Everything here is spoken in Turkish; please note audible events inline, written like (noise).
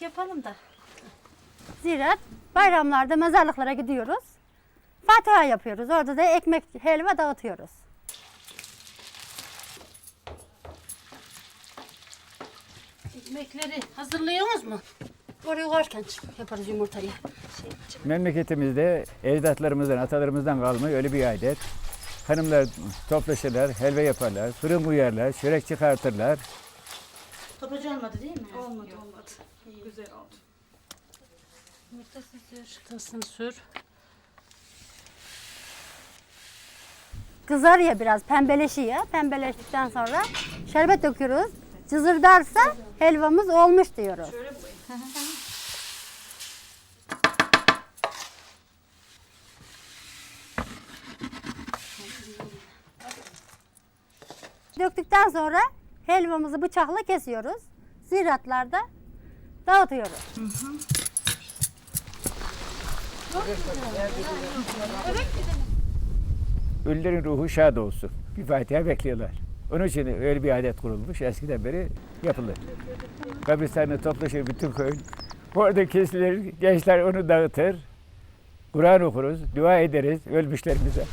yapalım da. Zira bayramlarda mezarlıklara gidiyoruz. Fatiha yapıyoruz. Orada da ekmek, helva dağıtıyoruz. Ekmekleri hazırlıyorsunuz mu? Oraya koyarken yaparız yumurtayı. Memleketimizde ecdatlarımızdan, atalarımızdan kalma öyle bir adet. Hanımlar toplaşırlar, helva yaparlar, fırın uyarlar, çörek çıkartırlar. Topacı olmadı değil mi? Olmadı olmadı. Güzel oldu. Yumurtasını sür. Yumurtasını sür. Kızarıyor biraz, pembeleşiyor. Pembeleştikten sonra şerbet döküyoruz. Cızırdarsa helvamız olmuş diyoruz. (laughs) Döktükten sonra helvamızı bıçakla kesiyoruz. Ziraatlarda dağıtıyoruz. Ölülerin ruhu şad olsun. Bir Fatiha bekliyorlar. Onun için öyle bir adet kurulmuş. Eskiden beri yapılır. Kabristan'da toplaşır bütün köy. Orada kesilir, gençler onu dağıtır. Kur'an okuruz, dua ederiz ölmüşlerimize.